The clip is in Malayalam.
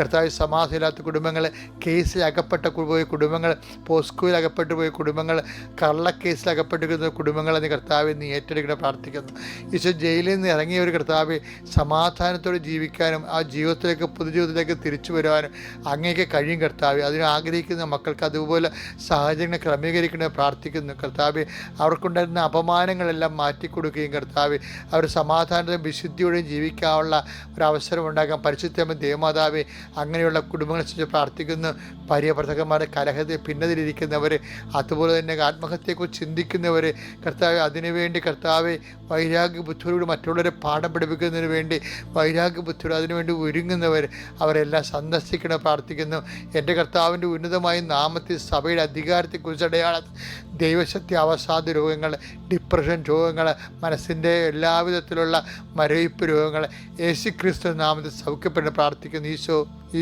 കർത്താവ് സമാധിയില്ലാത്ത കുടുംബങ്ങൾ കേസിൽ അകപ്പെട്ട പോയ കുടുംബങ്ങൾ പോസ്കോയിൽ അകപ്പെട്ടു പോയ കുടുംബങ്ങൾ കള്ളക്കേസിൽ അകപ്പെട്ടിരിക്കുന്ന കുടുംബങ്ങളെ നീ കർത്താവ് നീ ഏറ്റെടുക്കണം പ്രാർത്ഥിക്കുന്നു. ഈശോ ജയിലിൽ നിന്ന് ഇറങ്ങിയ ഒരു കർത്താവ് സമാധാനത്തോടെ ജീവിക്കാനും ആ ജീവിതത്തിലേക്ക് പൊതുജീവിതത്തിലേക്ക് തിരിച്ചു വരുവാനും അങ്ങേക്ക് കഴിയും കർത്താവ്. അതിന് ആഗ്രഹിക്കുന്ന മക്കൾക്ക് അതുപോലെ സാഹചര്യങ്ങൾ ക്രമീകരിക്കണമെന്ന് പ്രാർത്ഥിക്കുന്നു കർത്താവ്. അവർക്കുണ്ടായിരുന്ന അപമാനങ്ങളെല്ലാം മാറ്റിക്കൊടുക്കുകയും കർത്താവ് അവർ സമാധാനത്തിലും വിശുദ്ധിയോടെയും ജീവിക്കാനുള്ള ഒരു അവസരം ഉണ്ടാക്കാൻ പരിശുദ്ധമ ദേവമാതാവെ അങ്ങനെയുള്ള കുടുംബങ്ങളെ കുറിച്ച് പ്രാർത്ഥിക്കുന്നു പര്യവർത്തകന്മാരുടെ കലഹത്തെ ഭിന്നതയിലിരിക്കുന്നവർ അതുപോലെ തന്നെ ആത്മഹത്യയെക്കുറിച്ച് ചിന്തിക്കുന്നവർ കർത്താവ് അതിനുവേണ്ടി കർത്താവ് വൈരാഗ്യ ബുദ്ധിയോട് മറ്റുള്ളവരെ പാഠം പഠിപ്പിക്കുന്നതിന് വേണ്ടി വൈരാഗ്യ ബുദ്ധിയോട് അതിനുവേണ്ടി ഒരുങ്ങുന്നവർ അവരെല്ലാം സന്ദർശിക്കണം പ്രാർത്ഥിക്കുന്നു. എന്റെ കർത്താവിന്റെ ഉന്നതമായ നാമത്തിൽ സഭയുടെ അധികാരത്തെക്കുറിച്ച് അടയാള ദൈവശക്തി അവസാദ രോഗങ്ങൾ ഡിപ്രഷൻ രോഗങ്ങൾ മനസ്സിന്റെ എല്ലാവിധത്തിലുള്ള മരവിപ്പ് രോഗങ്ങൾ. യേശു ക്രിസ്തു നാമത്തിൽ സൗഖ്യപ്പെട്ട് പ്രാർത്ഥിക്കുന്നു. ഈശോ